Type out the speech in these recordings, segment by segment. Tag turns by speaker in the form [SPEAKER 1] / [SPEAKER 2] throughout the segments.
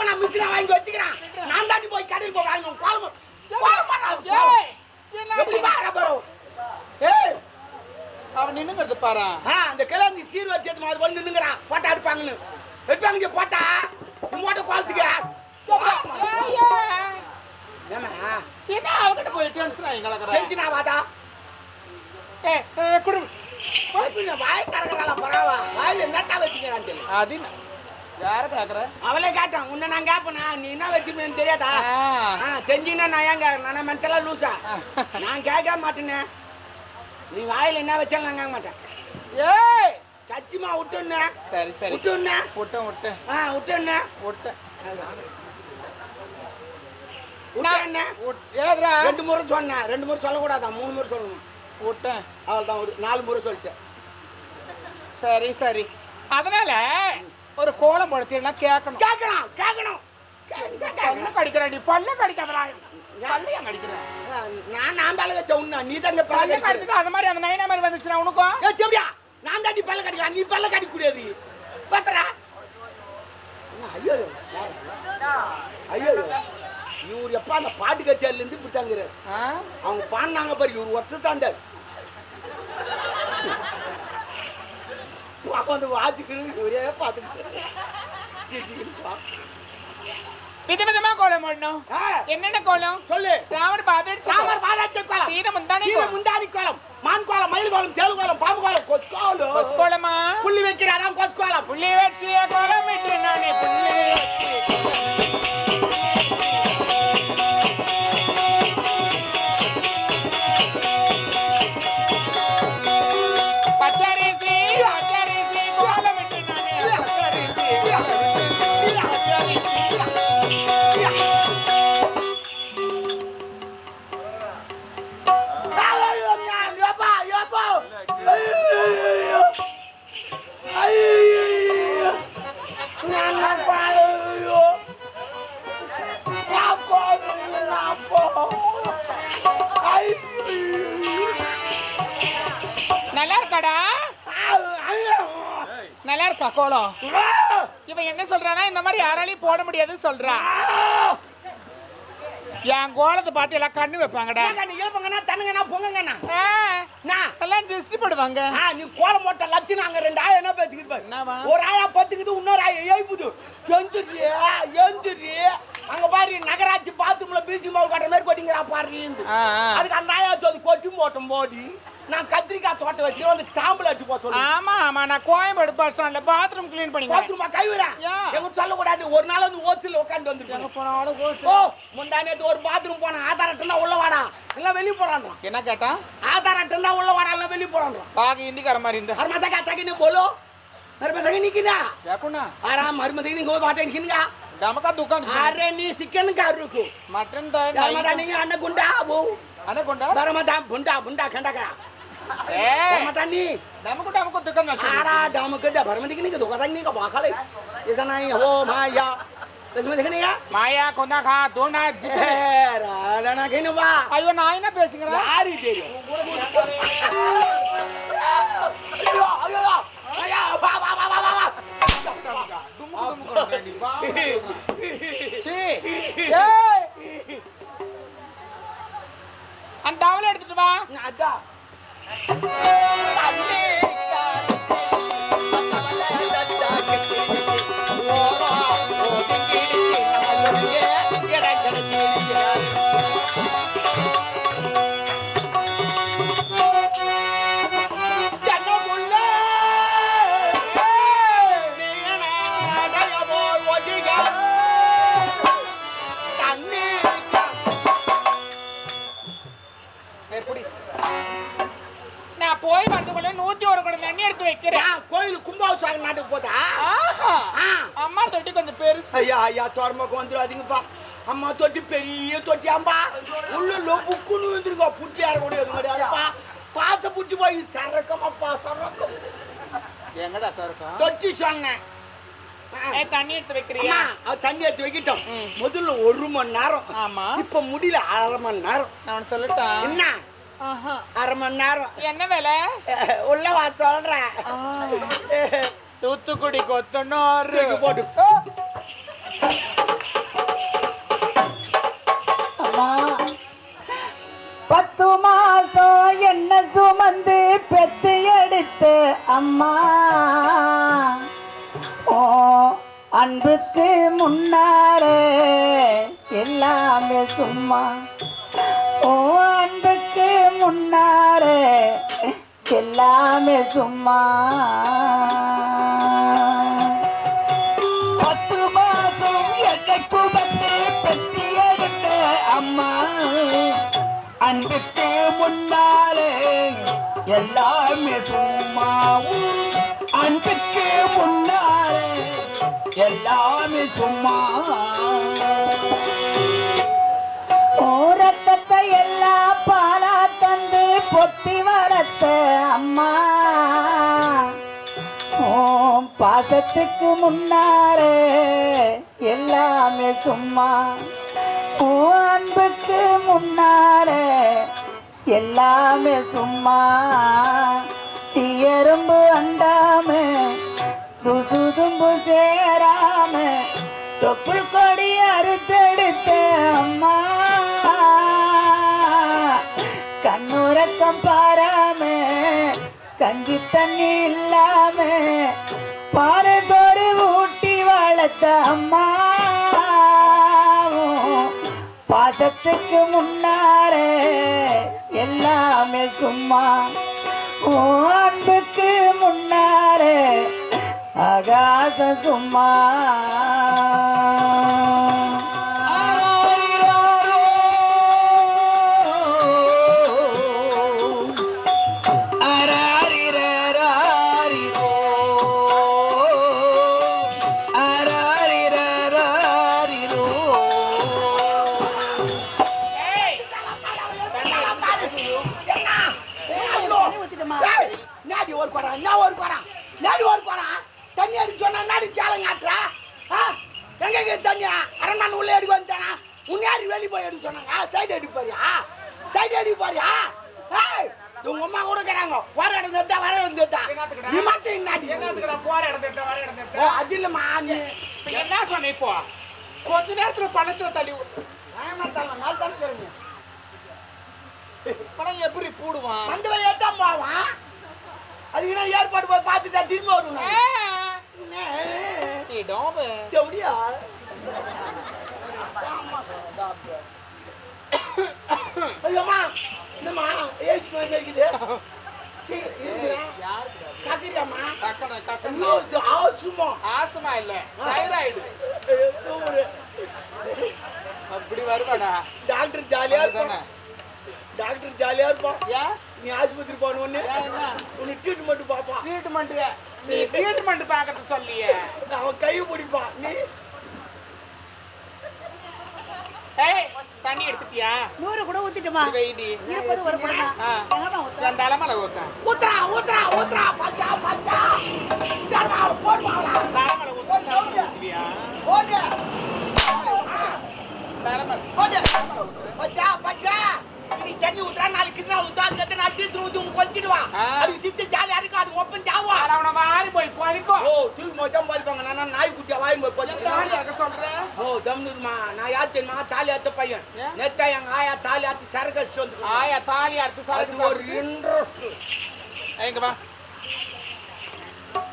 [SPEAKER 1] நான் மிஸ்ரா வாங்கி வச்சுக்கிறான் நான் தாண்டி போய் கடையில் போய் வாங்கணும்
[SPEAKER 2] ஏய்,
[SPEAKER 1] எப்படி பாரு பரோ ஏய்
[SPEAKER 2] அவன் நின்னுங்கிறது பாரு.
[SPEAKER 1] அந்த கிழந்தி சீர் வச்சு அது வந்து நின்னுங்கிறான். போட்டா எடுப்பாங்கன்னு. எடுப்பாங்க போட்டா
[SPEAKER 2] ஏய்.
[SPEAKER 1] ஏமா
[SPEAKER 2] என்ன அவகிட்ட போய் டென்ஷன் ஆகி கிடக்குற?
[SPEAKER 1] டென்ஷன் ஆகாதா?
[SPEAKER 2] ஏய், ஏய், குடு.
[SPEAKER 1] வாய் திறக்கிறாளா பரவா வாயில் என்னட்டா வச்சுக்கிறான் தெரியல.
[SPEAKER 2] அது? யார கேக்குற?
[SPEAKER 1] அவளே கேட்டான். உன்னை நான் கேட்பேனா நீ என்ன வச்சிருப்பேன்னு தெரியாதா? தெரிஞ்சுன்னா நான் ஏன் கேட்கறேன் நான் மென்டலா லூசா நான் கேட்க மாட்டேனே. நீ வாயில் என்ன வச்சாலும் நான் கேட்க மாட்டேன்.
[SPEAKER 2] ஏய்!
[SPEAKER 1] சத்தியமா விட்டுன்னு
[SPEAKER 2] சரி சரி.
[SPEAKER 1] விட்டுன்னு
[SPEAKER 2] விட்டேன் விட்டேன்.
[SPEAKER 1] ஆ விட்டுன்னு
[SPEAKER 2] விட்டேன்.
[SPEAKER 1] ரெண்டு முறை சொன்னேன். ரெண்டு முறை சொல்லக்கூடாதா? மூணு முறை சொல்லணும்.
[SPEAKER 2] விட்டேன்.
[SPEAKER 1] அவள் தான் நாலு முறை சொல்லிட்டேன்.
[SPEAKER 2] சரி சரி. அதனால ஒரு கோலம் படுத்தினா கேட்கணும்.
[SPEAKER 1] கேட்கணும் கேட்கணும்.
[SPEAKER 2] பல்ல
[SPEAKER 1] கேட்கணும்.
[SPEAKER 2] கடிக்கிற நீ பல்ல கடிக்காதடா. பல்ல ஏன் கடிக்கிற?
[SPEAKER 1] ஆ, நான் நான் கச்ச உண்ணா நீ தங்க பல்ல
[SPEAKER 2] கடிச்சிட்டு அந்த மாதிரி அந்த நைனா மாதிரி வந்துச்சுன்னா உனக்கும்?
[SPEAKER 1] செம்பியா நான் தாண்டி பல்ல கடிக்கலாம் நீ பல்ல கடிக்க கூடாது பார்த்தரா ஐயோ ஐயோ இவர் எப்ப அந்த பாட்டு கச்சேரில இருந்து இப்படித்தாங்கிறார்
[SPEAKER 2] ஆ?
[SPEAKER 1] அவங்க பாடினாங்க பாரு இவர் ஒருத்தர் தான் அப்ப அந்த வாட்சுக்கு இவரே பார்த்துக்கிட்டு
[SPEAKER 2] விதவிதமா கோலம் போடணும். என்னென்ன கோலம்?
[SPEAKER 1] சொல்லு.
[SPEAKER 2] ராமர் பாத்திரம்
[SPEAKER 1] சாமர் பாராட்சி கோலம்.
[SPEAKER 2] சீதை முந்தானை
[SPEAKER 1] சீதை முந்தாடி கோலம். மான் கோலம் மயில் கோலம் தேளு கோலம் பாம்பு கோலம் கொச்சு கோலம்.
[SPEAKER 2] கொசு கோலமா?
[SPEAKER 1] புள்ளி வைக்கிறாராம் கொச்சு கோலம்.
[SPEAKER 2] புள்ளி வச்சு கோலம் இட்டு நானே புள்ளி வச்சு நல்லா இருக்கா கோலம்
[SPEAKER 1] ஆ.
[SPEAKER 2] இவன் என்ன சொல்றானா? இந்த மாதிரி யாராலையும் போட முடியாதுன்னு சொல்றான். என் கோலத்தை பார்த்து எல்லாம் கண்ணு வைப்பாங்கடா.
[SPEAKER 1] நீ இழுப்புங்கண்ணா, தண்ணுங்கண்ணா, பொங்குங்கண்ணா. நான்
[SPEAKER 2] எல்லாம் திருஷ்டி போடுவாங்க.
[SPEAKER 1] நீ கோலம் போட்ட லட்சணம் அங்க ரெண்டு ஆயா என்ன பேசிக்கிட்டு? ஒரு ஆயா பத்துக்குது இன்னொரு ஆயா எழுப்புது. எந்திரி எந்திரி அங்க பாரு நகராட்சி பாத்ரூம்ல பீச்சி மாவு கட்டுற மாதிரி கொட்டிங்கிறா பாரு. அதுக்கு அந்த ஆயா சொல்லி கொட்டி போட்டும் போடி. நான் கத்திரிக்காய் தோட்டம் வச்சு வந்து சாம்பல் அடிச்சு போக சொல்லு
[SPEAKER 2] ஆமா ஆமா நான் கோயம்பேடு பஸ் ஸ்டாண்ட்ல பாத்ரூம் க்ளீன் பண்ணி
[SPEAKER 1] பாத்ரூமா கைவிரா எங்க சொல்ல கூடாது ஒரு நாள் வந்து ஓசில உட்கார்ந்து வந்துட்டேன்
[SPEAKER 2] போனாலும்
[SPEAKER 1] ஓ முந்தானே ஒரு பாத்ரூம் போன ஆதார் அட்டை தான் உள்ள வாடா இல்ல வெளிய போறான்
[SPEAKER 2] என்ன கேட்டா
[SPEAKER 1] ஆதார் அட்டை தான் உள்ள வாடா இல்ல வெளிய போறான்
[SPEAKER 2] பாக்க இந்திக்கார மாதிரி இந்த
[SPEAKER 1] மர்மதகா தகினு போலோ మరిమదగి నీకినా లేకుండా అరా మరిమదగి నీకు
[SPEAKER 2] మాట
[SPEAKER 1] ఎనికినగా డమకా దుకాణం అరే నీ చికెన్ కర్రుకు మటన్
[SPEAKER 2] దాని అన్నగుండా
[SPEAKER 1] బాబు అన్నగుండా బరమదా బుండా బుండా
[SPEAKER 2] కండకరా
[SPEAKER 1] मरमता नहीं अन्न गुंडा वो
[SPEAKER 2] அண்ணா கொண்டா
[SPEAKER 1] मरमता बुंडा बुंडा खंडा का
[SPEAKER 2] ஏய்
[SPEAKER 1] मरमता नी
[SPEAKER 2] நமக்கு நமக்கு துக்கான்
[SPEAKER 1] आरा डाम के डा भरमता की नहीं के धोखा नहीं का बाखले ऐसा नहीं हो माया इसमें देखने का
[SPEAKER 2] மாயா கொண்டா கா தோனா திசை
[SPEAKER 1] राधा ना कहीं बा
[SPEAKER 2] ஐயோ நான் என்ன பேசுகிறேன்
[SPEAKER 1] यार ही दे अयो अयो अयो बा बा बा बा बा
[SPEAKER 2] சீ ஏய் அந்த டவல் எடுத்துட்டு வா
[SPEAKER 1] அதான்
[SPEAKER 2] எப்படி
[SPEAKER 1] பெரிய தொட்டியாம்பா. உள்ள புக்குன்னு வந்துருக்கா புடிச்சு யார முடியாது முடியாதுப்பா பாச புடிச்சு போய் சரக்கமாப்பா சரக்கம்.
[SPEAKER 2] எங்கடா சார் இருக்கா
[SPEAKER 1] தொட்டி சொன்னேன்.
[SPEAKER 2] தண்ணி எடுத்து வைக்கிறியா?
[SPEAKER 1] தண்ணி எடுத்து வைக்கிட்டோம். முதல்ல ஒரு மணி நேரம்.
[SPEAKER 2] ஆமா.
[SPEAKER 1] இப்ப முடியல அரை மணி நேரம்.
[SPEAKER 2] நான் உனக்கு சொல்லட்டா?
[SPEAKER 1] என்ன. அரை மணி நேரம்.
[SPEAKER 2] என்ன வேலை?
[SPEAKER 1] உள்ள வா சொல்றேன்.
[SPEAKER 2] தூத்துக்குடி கொத்தனாரு
[SPEAKER 1] போட்டு.
[SPEAKER 3] எடுத்து அம்மா. ஓ அன்புக்கு முன்னாரே எல்லாமே சும்மா. ஓ அன்புக்கு முன்னாரே எல்லாமே சும்மா. பத்து மாதம் என்னை குமந்து பெத்தி அம்மா. அன்புக்கு எல்லாமே சும்மாவும் அன்புக்கு முன்னாலே எல்லாமே சும்மா. ஓ எல்லா பாலா தந்து பொத்தி வளர்த்த அம்மா. ஓம் பாசத்துக்கு முன்னாரே எல்லாமே சும்மா. ஓ அன்புக்கு முன்னாரே எல்லாமே சும்மா. தீயரும்பு அண்டாம துசுதும்பு சேராம தொப்புள் கொடி அறுத்தெடுத்த அம்மா. கண்ணுறக்கம் பாராம கஞ்சி தண்ணி இல்லாம பாரதோறு ஊட்டி வளர்த்த அம்மா. பாசத்துக்கு முன்னாரே எல்லாமே சும்மா. ஓ அன்புக்கு முன்னாரே ஆகாச சும்மா.
[SPEAKER 2] பள்ளத்துல தள்ளி விடு.
[SPEAKER 1] ஏமாத்தாங்க, நாலு தானே இருக்கிறீங்க.
[SPEAKER 2] பணம் எப்படி பூடுவான்?
[SPEAKER 1] அந்த வழியா தான் போவான். அதுக்கு நான் ஏற்பாடு போய் பார்த்துட்டா திரும்ப வருவேன். எப்படியா? ஐயோம்மா என்னம்மா ஏஜ் மாதிரி இருக்குது. Asthma
[SPEAKER 2] asthma. இல்ல தைராய்டு. அப்படி வருவாடா
[SPEAKER 1] டாக்டர் ஜாலியா. இருப்பான் டாக்டர் ஜாலியா இருப்பான்
[SPEAKER 2] ஏன்
[SPEAKER 1] நீ ஆஸ்பத்திரி போன உடனே உனக்கு ட்ரீட்மெண்ட் பார்ப்பான்
[SPEAKER 2] ட்ரீட்மெண்ட் நீ ட்ரீட்மெண்ட் பார்க்கறது சொல்லியே.
[SPEAKER 1] அவன் கை பிடிப்பான் நீ
[SPEAKER 2] ஏய் தண்ணி எடுத்துட்டியா?
[SPEAKER 3] நூறு கூட ஊத்திட்டுமா? ஒரு?
[SPEAKER 2] என் ஊத்த
[SPEAKER 1] ஊத்துறா. ஊத்துறா ஊத்துறா பச்சா பச்சா. போடுவாங்களா
[SPEAKER 2] ஊத்த தலைமையில ஊத்துவியா
[SPEAKER 1] போடு
[SPEAKER 2] தலைமை
[SPEAKER 1] போடு பச்சா பச்சா நீ தண்ணி ஊத்துறா நாளைக்கு கிருஷ்ணா ஊத்துவா கத்த நான் டீச்சர் ஊத்தி. அதுக்கு சித்து ஜாலியா இருக்கு அது ஒப்பன் ஜாவா
[SPEAKER 2] அவனை மாறி போய் பறிக்கும்
[SPEAKER 1] ஓ தூக்கி மொத்தம் பாதிப்பாங்க நான் நாய் குட்டியா வாய் போய்
[SPEAKER 2] இருக்க சொல்றேன்
[SPEAKER 1] ஓ தம்னுமா நான் யார் தெரியுமா தாலி பையன்? நேத்தா எங்க ஆயா தாலி ஆத்தி சரக்கு அடிச்சு வந்து
[SPEAKER 2] ஆயா தாலி அறுத்து
[SPEAKER 1] அது ஒரு இன்ட்ரெஸ்ட்
[SPEAKER 2] எங்க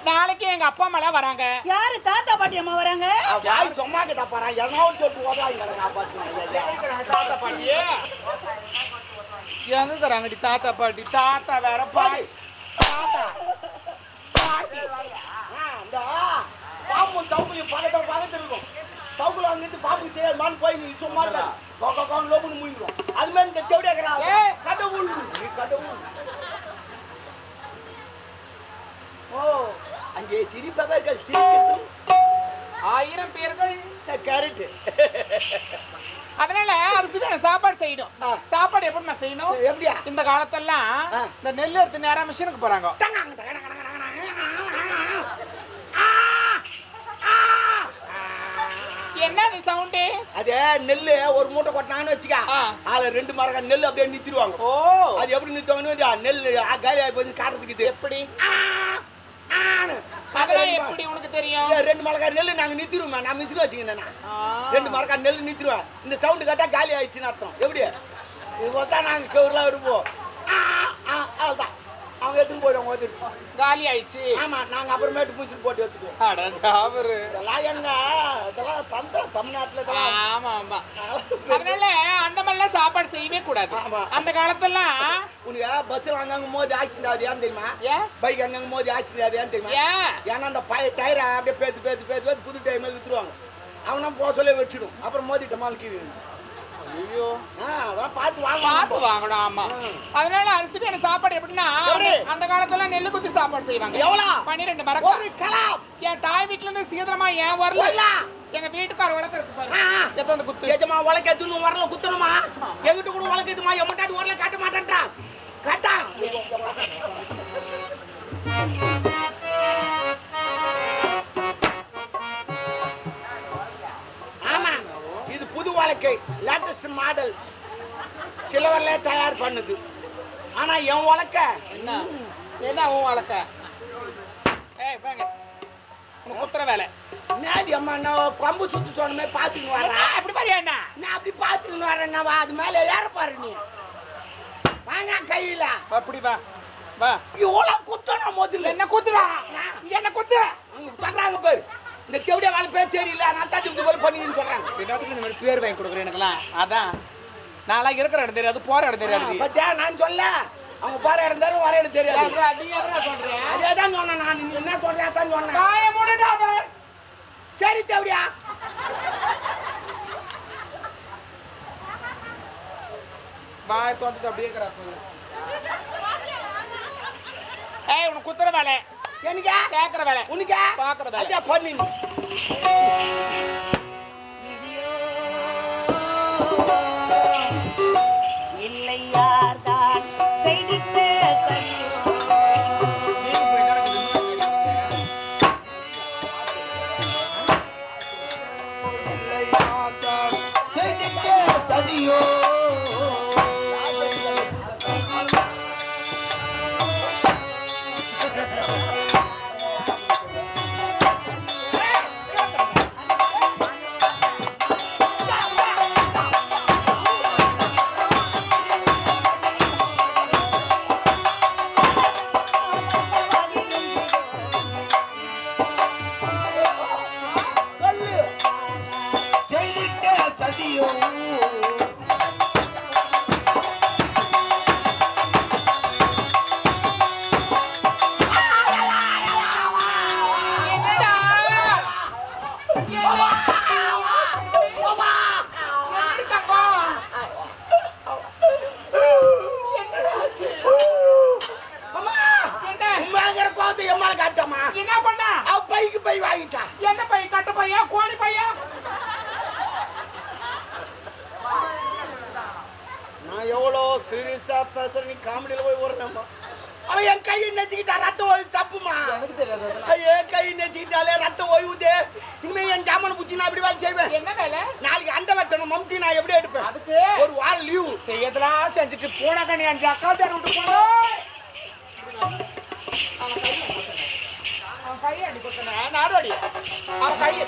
[SPEAKER 2] நாளைக்கு எங்க அப்பா அம்மா எல்லாம் வராங்க.
[SPEAKER 3] யாரு? தாத்தா பாட்டி அம்மா வராங்க?
[SPEAKER 1] வாய் சும்மா கிட்ட பாரு எதாவது சொல்லிட்டு பார்த்து
[SPEAKER 2] தாத்தா பாட்டி. எங்க இருக்கிறாங்கடி தாத்தா பாட்டி? தாத்தா வேற பாட்டி தாத்தா. பாட்டி.
[SPEAKER 1] இந்த. பாம்பும் தவுக்குலையும் பக்கத்துல பக்கத்துல இருக்கும். தவுக்குல அங்கிருந்து பாம்புக்கு தெரியாதுமான்னு போய் நீ சும்மா இருக்க. லோபுன்னு மூங்கிடும். அது மாதிரி இந்த
[SPEAKER 2] ஏய்.
[SPEAKER 1] கடவுள் நீ கடவுள் ஓ. அங்கே சிரிப்பவர்கள் சிரிக்கட்டும்
[SPEAKER 2] ஆயிரம் பேர்கள்
[SPEAKER 1] கரெக்ட்
[SPEAKER 2] அதனால அரிசி சாப்பாடு செய்யணும். சாப்பாடு எப்படி நான் செய்யணும்
[SPEAKER 1] எப்படியா
[SPEAKER 2] இந்த காலத்தெல்லாம். இந்த நெல் எடுத்து நேரா மிஷினுக்கு போறாங்க!
[SPEAKER 1] ஆ!
[SPEAKER 2] சவுண்டு
[SPEAKER 1] அதே நெல்லு ஒரு மூட்டை கொட்டினான்னு வச்சுக்க. அதுல ரெண்டு மரக்கா நெல் அப்படியே நிறுத்திடுவாங்க
[SPEAKER 2] ஓ
[SPEAKER 1] அது எப்படி நிறுத்தவங்க நெல் காலி ஆகி போய் காட்டுறதுக்கு
[SPEAKER 2] எப்படி
[SPEAKER 1] ஆ, ஆன்னு.
[SPEAKER 2] அதெல்லாம்
[SPEAKER 1] ரெண்டு
[SPEAKER 2] எப்படி உனக்கு தெரியும்?
[SPEAKER 1] ரெண்டு மரக்கா நெல் நாங்க நிறுத்திடுவோம் நான் மிஷின் வச்சுக்கிறேன். ரெண்டு மரக்கா நெல் நிறுத்திடுவேன். இந்த சவுண்டு கேட்டா காலி ஆயிடுச்சுன்னு அர்த்தம். எப்படி? இது தான் நாங்க கவுர்லாம் இருப்போம் அவங்க எடுத்துன்னு போயிடுவாங்க
[SPEAKER 2] காலி ஆயிடுச்சு.
[SPEAKER 1] ஆமா நாங்க அப்புறமேட்டு மிஷின் போட்டு எடுத்துக்குவோம். இதெல்லாம் எங்க இதெல்லாம் தந்திரம் தமிழ்நாட்டுல இதெல்லாம்.
[SPEAKER 2] ஆமா ஆமா. அதனால அந்த மாதிரிலாம் சாப்பாடு செய்யவே கூடாது. அந்த காலத்துலாம்
[SPEAKER 1] உனக்கு பஸ்ஸில் அங்கங்க மோதி ஆக்சிடென்ட் ஆகுது ஏன் தெரியுமா? பைக் அங்கங்க மோதி ஆக்சிடென்ட் ஆகுது ஏன் தெரியுமா?
[SPEAKER 2] ஏன்
[SPEAKER 1] ஏன்னா அந்த பழைய டயரை அப்படியே பேத்து பேத்து பேத்து புது டயர் மேலே வித்துருவாங்க. அவனா போக சொல்லி வச்சிடும் அப்புறம் மோதிட்ட மால்கிது
[SPEAKER 2] ஐயோ.
[SPEAKER 1] அதான் பார்த்து வாங்க.
[SPEAKER 2] பார்த்து வாங்கணும் ஆமா. அதனால அரிசி எனக்கு சாப்பாடு எப்படின்னா
[SPEAKER 1] எப்படி?
[SPEAKER 2] அந்த- காலத்துல நெல்லு குத்தி சாப்பாடு செய்வாங்க.
[SPEAKER 1] எவ்வளோ?
[SPEAKER 2] பன்னிரெண்டு மரம்
[SPEAKER 1] ஒரு கலாம்
[SPEAKER 2] என் தாய் வீட்டுல இருந்து சீக்கிரமா ஏன் வரல. எங்க வீட்டுக்கார
[SPEAKER 1] ஆ.
[SPEAKER 2] எத்தனை குத்து?
[SPEAKER 1] ஏஜமா உலக்கத்துன்னு வரல குத்தணுமா? எங்கிட்ட கூட உலக்கத்துமா எம்மட்டாடி வரல காட்ட மாட்டேன்றா. காட்டா. வாழ்க்கை லேட்டஸ்ட் மாடல் சிலவர்ல தயார் பண்ணுது. ஆனா என் வழக்க?
[SPEAKER 2] என்ன? என்ன உன் வளர்க்க ஏய் பாங்க. குத்துற வேலை.
[SPEAKER 1] நேடி அம்மா நான் கொம்பு சுத்து சொன்னமே பாத்துன்னு வரேன்.
[SPEAKER 2] அப்படி பாரு என்ன?
[SPEAKER 1] நான் அப்படி பாத்துன்னு வரேன் வா அது மேல ஏற பாரு நீ. வாங்க கையில.
[SPEAKER 2] அப்படி வா வா.
[SPEAKER 1] இவ்வளோ குத்தணும் முதல்ல.
[SPEAKER 2] என்ன குத்துடா என்ன குத்து?
[SPEAKER 1] சொல்றாங்க பாரு. இந்த தெவிடிய வேலை பேர் சரியில்லை நான் தான் இந்த மாதிரி பண்ணிங்கன்னு
[SPEAKER 2] என்னத்துக்கு இந்த மாதிரி பேர் வாங்கி கொடுக்குறேன் எனக்குலாம் அதான். நான்லாம் இருக்கிற இடம் தெரியாது போற இடம் தெரியாது.
[SPEAKER 1] பத்தியா நான் சொல்ல அவங்க போற இடம் தரும் வர இடம் தெரியாது.
[SPEAKER 2] சொல்ற?
[SPEAKER 1] அதே தான் சொன்னேன் நான் என்ன சொல்றியா தான் சொன்னேன். சரி தெவிடியா.
[SPEAKER 2] வாய் தோந்துட்டு அப்படியே இருக்கிறா சொல்லு. ஏய் உனக்கு குத்துற வேலை.
[SPEAKER 1] எனக்கு
[SPEAKER 2] கேக்குற வேலை.
[SPEAKER 1] உனக்கு
[SPEAKER 2] பாக்குற வேலை.
[SPEAKER 1] அதே நெச்சுக்கிட்டா ரத்தம் ஓய்வு தப்புமா
[SPEAKER 2] எனக்கு தெரியாது
[SPEAKER 1] ஐயோ கை நெச்சுக்கிட்டாலே ரத்தம் ஓய்வுதே. இனிமே என் ஜாமான புச்சி நான் எப்படி வேலை செய்வேன்.
[SPEAKER 2] என்ன வேலை?
[SPEAKER 1] நாளைக்கு அண்டை வெட்டணும் மம்டி நான் எப்படி எடுப்பேன்?
[SPEAKER 2] அதுக்கு?
[SPEAKER 1] ஒரு வாரம் லீவு.
[SPEAKER 2] செய்யறதெல்லாம் செஞ்சுட்டு பூனை கண்ணி அஞ்சு அக்கா தேர் விட்டு போனோம் அவன் அடி குத்துனேன் நாடு அடி அவன் கையை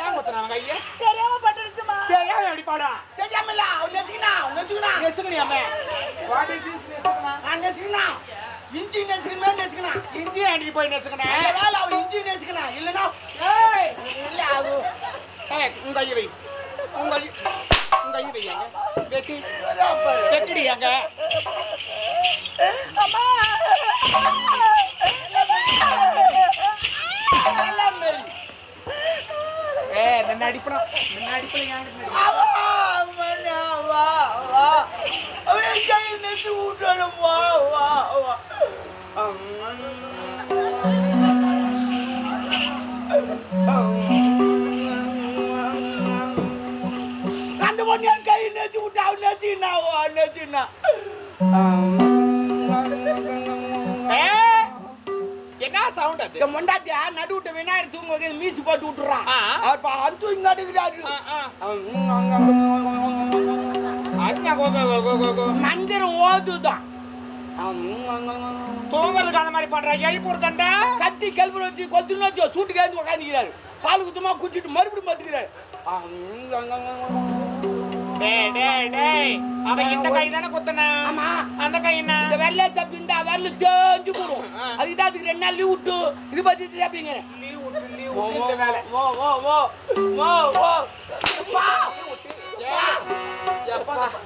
[SPEAKER 2] ஏன் குத்துன அவன் கையை
[SPEAKER 3] தெரியாம பட்டுடுச்சுமா
[SPEAKER 2] தெரியாம எப்படி பாடா
[SPEAKER 1] தெரியாமல அவன் நெச்சுக்கினா அவன் நெச்சுக்கினா
[SPEAKER 2] நெசுக்கணி அம்மே வாட் இஸ் திஸ் நெசுக்கணா
[SPEAKER 1] நான் நெச்சுக்கினா இஞ்சி நெச்சுக்கணுமே நெச்சுக்கினா
[SPEAKER 2] இஞ்சி அன்னைக்கு போய் நெசுக்கணே
[SPEAKER 1] அந்த வேலை அவன் இஞ்சி நெச்சுக்கினா இல்லைன்னா
[SPEAKER 2] ஏய்
[SPEAKER 1] இல்ல அது.
[SPEAKER 2] உங்க கையை வை உங்க கை உங்க கையை வை அங்க வெட்டி. வெட்டிடி
[SPEAKER 1] எல்லாம் மாரி.
[SPEAKER 2] ஏய் நின்ன அடிப்பணும் நின்ன அடிப்பல ஏன்
[SPEAKER 1] வா, வா. என் கையை நெச்சு விட்டணும், வா, வா, வா. அந்த பொண்ணு என் கையை நெச்சு விட்டா அவன் நெச்சுக்கினா
[SPEAKER 2] ஏய் என்ன சவுண்ட் அது
[SPEAKER 1] இந்த மொண்டாட்டியா நடு விட்ட விநாயகர் தூங்க வைக்கிறது மீசி போட்டு விட்டுறான்
[SPEAKER 2] ஆ.
[SPEAKER 1] அவர் பா அந்து இங்காட்டுக்கிறாரு
[SPEAKER 2] ஆ, ஆ. அது நான் கோ- கோ- கோ- கோ- கோ.
[SPEAKER 1] மந்திரம் ஓதுதான்
[SPEAKER 2] தூங்குறதுக்கு அந்த மாதிரி பண்ற எழுப்பூர் தண்டை
[SPEAKER 1] கத்தி கல்புர வச்சு கொத்துன்னு வச்சு சூட்டு கேந்து உட்காந்துக்கிறாரு பால் குத்தமா குடிச்சிட்டு மறுபடியும் பார்த்துக்கிறாரு
[SPEAKER 2] அவன் இந்த கை தானே குத்துனா அந்த கை என்ன
[SPEAKER 1] இந்த வெள்ளை சப்பி இந்த விரல தேஞ்சு போடும். அதுக்கு தான் அதுக்கு ரெண்டு நாள் லீவ் விட்டு இது பத்தி சாப்பிங்க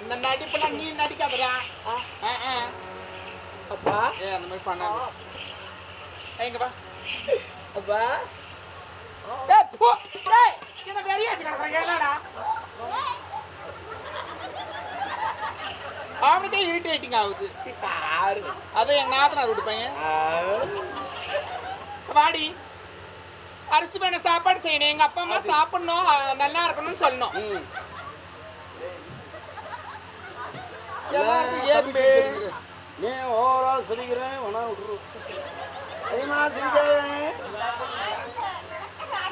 [SPEAKER 2] இந்த நடிப்புலாம் நீ நடிக்காதடா.
[SPEAKER 1] அப்பா
[SPEAKER 2] ஏய், அந்த மாதிரி பண்ணாத. இங்க வா.
[SPEAKER 1] அப்பா
[SPEAKER 2] ஏய், போ. டேய், இதை வெளியே எடுத்து கிடக்குற, என்னடா? அவனுக்கே irritating ஆகுது அதான் எங்க நாத்தனார் வீட்டு பையன் வாடி அரிசி வேணும் சாப்பாடு செய்யணும் எங்க அப்பா அம்மா சாப்பிடணும் நல்லா இருக்கணும்னு சொல்லணும். எல்லாருக்கும் தெரியுது.
[SPEAKER 1] நீ ஓவரா சிரிக்கிறேன் வேணா விட்டுரு. அதிகமா சிரிக்காதே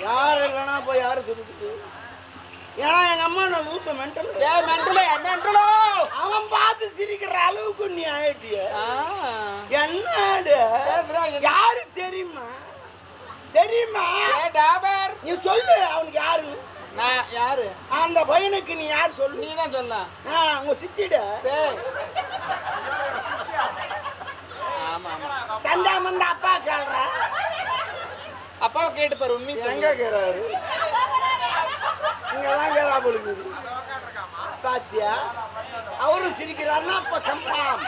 [SPEAKER 1] யார் இல்லைன்னா போய் யாரு சொல்லுது ஏன்னா எங்க அம்மா நான் லூச மென்டல்
[SPEAKER 2] ஏய் மென்டலோ மென்டலோ
[SPEAKER 1] அவன் பார்த்து சிரிக்கிற அளவுக்கு நீ ஆயிட்டிய. என்னடு? யாரு தெரியுமா? தெரியுமா?
[SPEAKER 2] ஏ
[SPEAKER 1] நீ சொல்லு அவனுக்கு யாருன்னு
[SPEAKER 2] நான் யாரு?
[SPEAKER 1] அந்த பையனுக்கு நீ யார் சொல்லு?
[SPEAKER 2] நீ தான் சொல்லலாம்
[SPEAKER 1] உங்க சித்திட
[SPEAKER 2] டேய் ஆமா ஆமா
[SPEAKER 1] சந்தா மந்த அப்பா கேள்ற.
[SPEAKER 2] அப்பாவை கேட்டு பாரு உண்மை
[SPEAKER 1] எங்க கேறாரு இங்கதான் கேரா பொழுது பாத்தியா? அவரும் சிரிக்கிறாருன்னா அப்ப கம்பாம்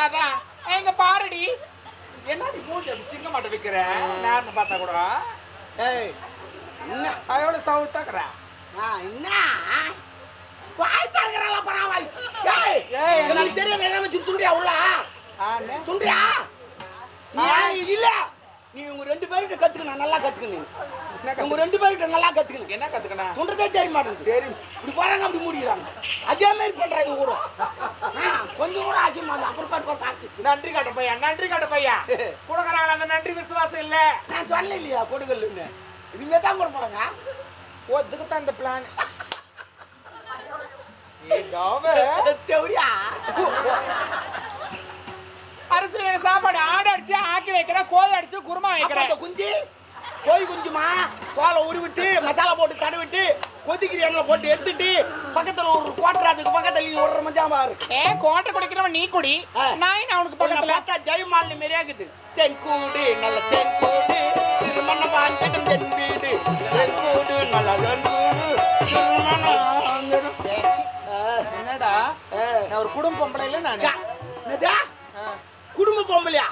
[SPEAKER 2] அதான். எங்க பாருடி. என்னடி மூஞ்சி சிங்க மாட்ட வைக்கிற? நேரம் பார்த்தா கூட.
[SPEAKER 1] ஏய் என்ன?
[SPEAKER 2] அவ்வளோ சவுத்தாக்குற
[SPEAKER 1] ஆ, என்ன? வாய் தரகிறாளா பரவாயில்ல. ஏய்
[SPEAKER 2] ஏய்,
[SPEAKER 1] எனக்கு தெரியாது என்ன வச்சு துண்டியா உள்ள?
[SPEAKER 2] ஆனே
[SPEAKER 1] துண்டியா? இல்ல. நீ உங்க ரெண்டு பேர்கிட்ட கத்துக்கணும் நல்லா கத்துக்கணும். உங்க ரெண்டு பேர்கிட்ட நல்லா கத்துக்கணும்.
[SPEAKER 2] என்ன கத்துக்கணா
[SPEAKER 1] துண்டதே தெரிய மாட்டேங்குது.
[SPEAKER 2] தெரியும்
[SPEAKER 1] இப்படி போறாங்க அப்படி மூடிக்கிறாங்க. அதே மாதிரி பண்றாங்க கூட. கொஞ்சம் கூட ஆச்சு மாதிரி அப்புறம் பார்த்து
[SPEAKER 2] நன்றி காட்ட பையா நன்றி காட்ட பையா கொடுக்குறாங்க அந்த நன்றி விசுவாசம் இல்ல?
[SPEAKER 1] நான் சொல்ல இல்லையா கொடுக்கலன்னு? இனிமே தான் கொடுப்பாங்க.
[SPEAKER 2] ஒத்துக்கு தான் இந்த பிளான் அரிசி வேணும் சாப்பாடு ஆடு அடிச்சு ஆக்கி வைக்கிறேன் கோழி அடிச்சு குருமா
[SPEAKER 1] அந்த குஞ்சு? கோழி குஞ்சுமா? தோலை உருவிட்டு மசாலா போட்டு தடவிட்டு கொதிக்கிற எண்ணெய் போட்டு எடுத்துட்டு பக்கத்துல ஒரு குவாட்டர் அதுக்கு பக்கத்துல ஒரு மஞ்சா பாரு
[SPEAKER 2] ஏ கோட்டை குடிக்கிறவன் நீ குடி. நான் அவனுக்கு பக்கத்துல.
[SPEAKER 1] பார்த்தா ஜெயமாலினி மாரியா இருக்குது. தென்கூடு நல்ல தென்கூடு திருமணம் தென் தென் வீடு. தென்கூடு நல்ல தென்கூடு
[SPEAKER 2] நான் ஒரு குடும்ப பொம்பளை இல்ல நானு.
[SPEAKER 1] குடும்ப பொம்பளையா?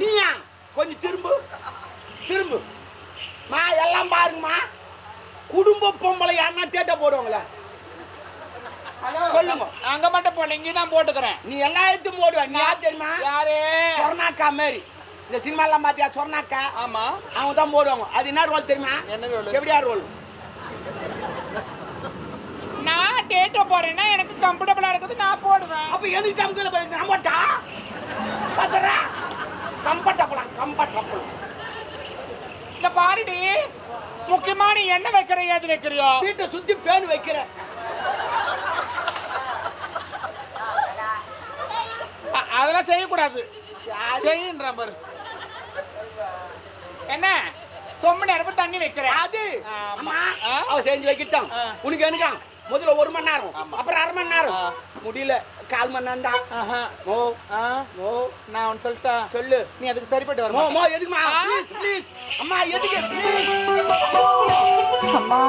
[SPEAKER 1] நீயா? கொஞ்சம் திரும்பு. திரும்பு. மா எல்லாம் பாருங்கம்மா. குடும்ப பொம்பளை யாருன்னா டேட்டா போடுவாங்களே சொல்லுங்க.
[SPEAKER 2] அங்க மட்டும் போல இங்க தான் போட்டுக்கிறேன்.
[SPEAKER 1] நீ எல்லா இடத்தையும் போடுவ. நீ யார் தெரியுமா?
[SPEAKER 2] யாரு?
[SPEAKER 1] சொர்ணாக்கா மாரி. இந்த சினிமாலாம் பார்த்தியா? சொர்ணாக்கா?
[SPEAKER 2] ஆமா.
[SPEAKER 1] அவங்க தான் போடுவாங்க. அது என்ன ரோல் தெரியுமா?
[SPEAKER 2] என்ன ரோல்
[SPEAKER 1] எப்படியா ரோல்
[SPEAKER 2] டேட்ட போறேன்னா எனக்கு கம்ஃபர்டபுளா இருக்குது நான் போடுவேன்.
[SPEAKER 1] அப்ப எனக்கு டம்குல போய் போட்டா பாத்துறா. கம்பட்டப்பலாம் கம்பட்டப்பலாம்
[SPEAKER 2] இந்த பாருடி முக்கியமான என்ன வைக்கிற ஏது வைக்கிறியோ?
[SPEAKER 1] வீட்டை சுத்தி பேன் வைக்கிறேன்
[SPEAKER 2] அ- அதெல்லாம் செய்யக்கூடாது. செய்யுன்ற பாரு. என்ன? சொம்பு நேரம் தண்ணி வைக்கிறேன்
[SPEAKER 1] அது? அவ செஞ்சு வைக்கிட்டான். உனக்கு எனக்கா முதல்ல ஒரு மணி நேரம். அப்புறம் அரை மணி நேரம். முடியல. கால் மணி நேரம் தான். ஓ
[SPEAKER 2] ஆ,
[SPEAKER 1] ஓ
[SPEAKER 2] நான் ஒன்று சொல்லிட்டா
[SPEAKER 1] சொல்லு.
[SPEAKER 2] நீ அதுக்கு சரிப்பட்டு
[SPEAKER 1] மோ
[SPEAKER 2] வர
[SPEAKER 1] மோ எதுக்குமா? ப்ளீஸ் ப்ளீஸ் அம்மா எதுக்கு?
[SPEAKER 3] அம்மா.